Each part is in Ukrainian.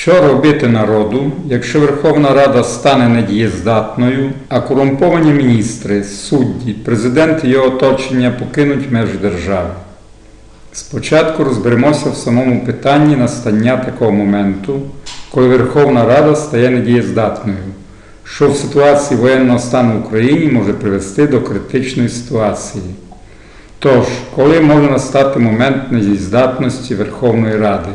Що робити народу, якщо Верховна Рада стане недієздатною, а корумповані міністри, судді, президент і його оточення покинуть межі держави? Спочатку розберемося в самому питанні настання такого моменту, коли Верховна Рада стає недієздатною, що в ситуації воєнного стану в Україні може привести до критичної ситуації. Тож, коли може настати момент недієздатності Верховної Ради?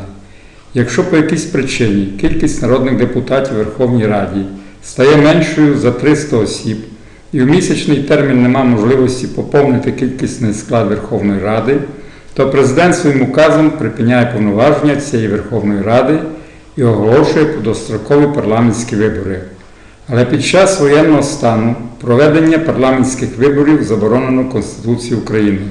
Якщо по якійсь причині кількість народних депутатів Верховній Раді стає меншою за 300 осіб, і в місячний термін нема можливості поповнити кількісний склад Верховної Ради, то президент своїм указом припиняє повноваження цієї Верховної Ради і оголошує дострокові парламентські вибори. Але під час воєнного стану проведення парламентських виборів заборонено Конституцією України.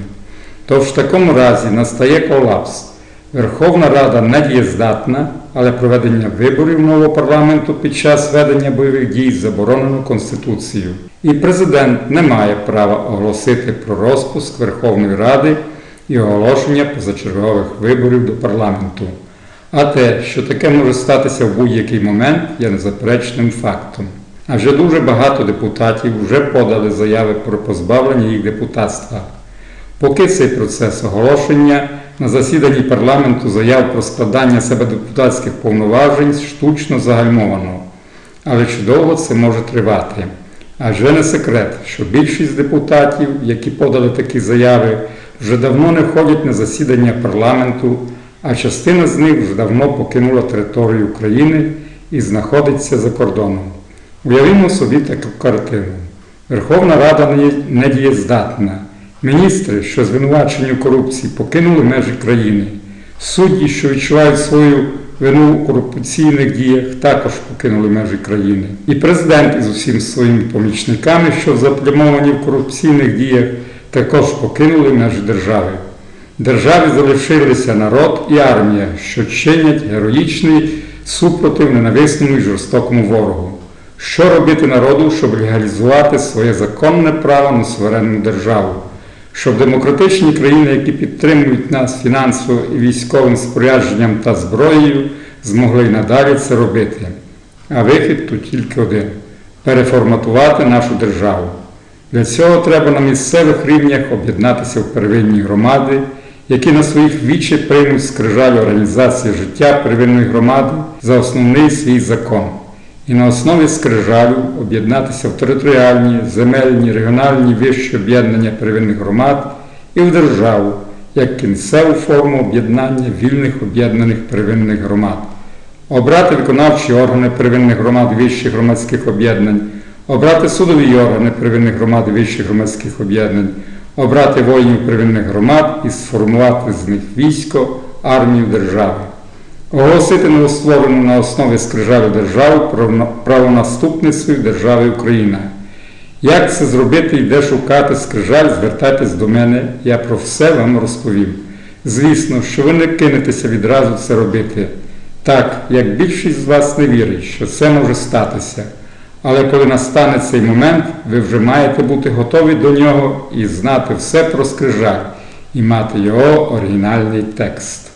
Тож в такому разі настає колапс. Верховна Рада недієздатна, але проведення виборів нового парламенту під час ведення бойових дій заборонено Конституцією. І президент не має права оголосити про розпуск Верховної Ради і оголошення позачергових виборів до парламенту. А те, що таке може статися в будь-який момент, є незаперечним фактом. Адже дуже багато депутатів вже подали заяви про позбавлення їх депутатства. Поки цей процес оголошення на засіданні парламенту заяв про складання себе депутатських повноважень штучно загальмовано. Але чи довго це може тривати? Адже не секрет, що більшість депутатів, які подали такі заяви, вже давно не ходять на засідання парламенту, а частина з них вже давно покинула територію України і знаходиться за кордоном. Уявімо собі таку картину. Верховна Рада не дієздатна. Міністри, що звинувачені у корупції, покинули межі країни. Судді, що відчувають свою вину у корупційних діях, також покинули межі країни. І президент із усіма своїми помічниками, що заплямовані в корупційних діях, також покинули межі держави. Державі залишилися народ і армія, що чинять героїчний супротив ненависному і жорстокому ворогу. Що робити народу, щоб легалізувати своє законне право на суверенну державу? Щоб демократичні країни, які підтримують нас фінансово і військовим спорядженням та зброєю, змогли надалі це робити. А вихід тут тільки один переформатувати нашу державу. Для цього треба на місцевих рівнях об'єднатися в первинні громади, які на своїх вічі приймуть скрижаль організації життя первинної громади за основний свій закон і на основі скрижалю об'єднатися в територіальні, земельні, регіональні вищі об'єднання первинних громад і в державу як кінцеву форму об'єднання вільних об'єднаних первинних громад, обрати виконавчі органи первинних громад вищих громадських об'єднань, обрати судові органи первинних громад вищих громадських об'єднань, обрати воїнів первинних громад і сформувати з них військо, армію держави оголосити новостворену на основі скрижалю державу правонаступницею держави Україна. Як це зробити і де шукати скрижаль, звертайтесь до мене, я про все вам розповім. Звісно, що ви не кинетеся відразу це робити. Так, як більшість з вас не вірить, що це може статися. Але коли настане цей момент, ви вже маєте бути готові до нього і знати все про скрижаль і мати його оригінальний текст.